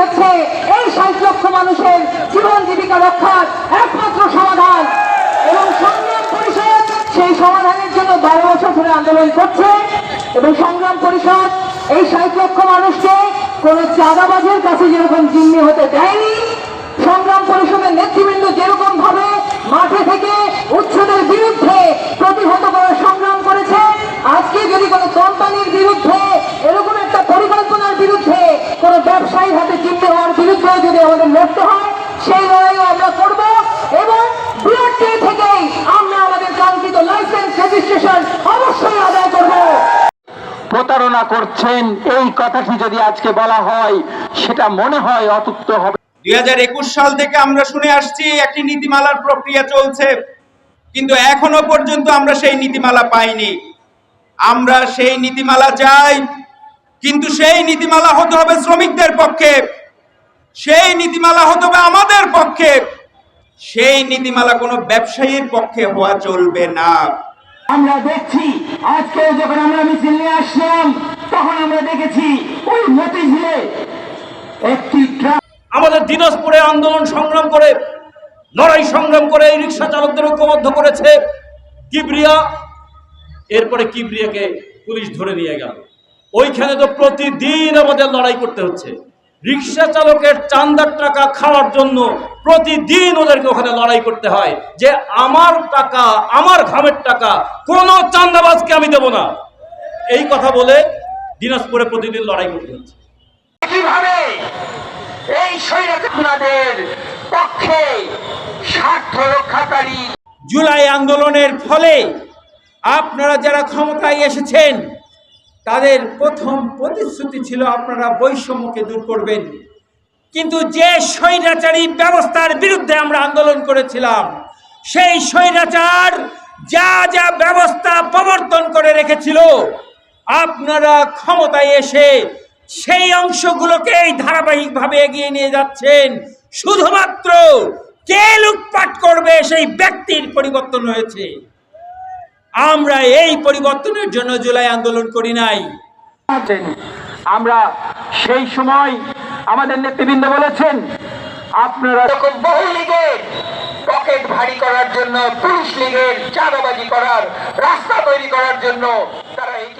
হচ্ছে এই ষাট লক্ষ মানুষের জীবন জীবিকা রক্ষার একমাত্র সমাধান। এবং সংগ্রাম পরিষদ সেই সমাধানের জন্য বারো বছর ধরে আন্দোলন করছে। এবং সংগ্রাম পরিষদ এই ষাট লক্ষ মানুষকে কোনো চাঁদাবাজের কাছে যেরকম জিম্মি হতে দেয়নি সংগ্রাম পরিষদের নেতৃবৃন্দ যেরকম ভাবে মাঠে থেকে উচ্ছেদের বিরুদ্ধে প্রতিহত করার সংগ্রাম করেছে আজকে যদি কোনো কোম্পানির বিরুদ্ধে এরকম একটা পরিকল্পনার বিরুদ্ধে কোনো ব্যবসায়ীর হাতে চিনতে হওয়ার বিরুদ্ধে যদি আমাদের লড়তে হয় সেই লড়াইও আমরা করব এবং বিআরটি থেকেই আমরা আমাদের কাঙ্ক্ষিত লাইসেন্স রেজিস্ট্রেশন অবশ্যই আদায় করব। প্রতারণা করছেন এই কথাটি যদি আজকে বলা হয় সেটা মনে হয় অতুত্য হবে। দুই হাজার একুশ সাল থেকে আমরা শুনে আসছি একটি নীতিমালার প্রক্রিয়া চলছে কিন্তু এখনও পর্যন্ত আমরা সেই নীতিমালা পাইনি। আমরা সেই নীতিমালা চাই কিন্তু সেই নীতিমালা হতে হবে শ্রমিকদের পক্ষে। সেই নীতিমালা হতে হবে আমাদের পক্ষে। সেই নীতিমালা কোনো ব্যবসায়ীর পক্ষে হওয়া চলবে না। আমরা দেখছি আজকে যখন আমরা মিছিল নিয়ে আসলাম তখন আমরা দেখেছি ওই মতিঝিলে একটি আমাদের দিনাজপুরে আন্দোলন সংগ্রাম করে লড়াই সংগ্রাম করে এই রিক্সা চালকদের ঐক্যবদ্ধ করেছে কিবরিয়া। এরপরে কিবরিয়াকে পুলিশ ধরে নিয়ে গেল। ওইখানে তো প্রতিদিন আমাদের লড়াই করতে হচ্ছে। রিক্সা চালকের চান্দার টাকা খাওয়ার জন্য প্রতিদিন ওদেরকে ওখানে লড়াই করতে হয় যে আমার টাকা আমার ঘামের টাকা কোনো চান্দাবাজকে আমি দেব না। এই কথা বলে দিনাজপুরে প্রতিদিন লড়াই করতে হচ্ছে। কীভাবে এই স্বৈরাচারদের পক্ষে স্বার্থ রক্ষাকারী জুলাই আন্দোলনের ফলে আপনারা যারা ক্ষমতায় এসেছেন তাদের প্রথম প্রতিশ্রুতি ছিল, আপনারা বৈষম্যকে দূর করবেন। কিন্তু যে স্বৈরাচারী ব্যবস্থার বিরুদ্ধে আমরা আন্দোলন করেছিলাম, সেই স্বৈরাচার যা যা ব্যবস্থা প্রবর্তন করে রেখেছিল, আপনারা ক্ষমতায় এসে সেই অংশগুলোকেই ধারাবাহিকভাবে এগিয়ে নিয়ে যাচ্ছেন। শুধুমাত্র কে লুটপাট করবে সেই ব্যক্তির পরিবর্তন হয়েছে। আমরা এই পরিবর্তনের জন্য জুলাই আন্দোলন করি নাই। আমরা সেই সময় আমাদের নেতৃবৃন্দ বলেছেন আপনারা যখন বহু লীগের পকেট ভারী করার জন্য পুলিশ লীগের চাঁদাবাজি করার রাস্তা তৈরি করার জন্য তারা এটিকে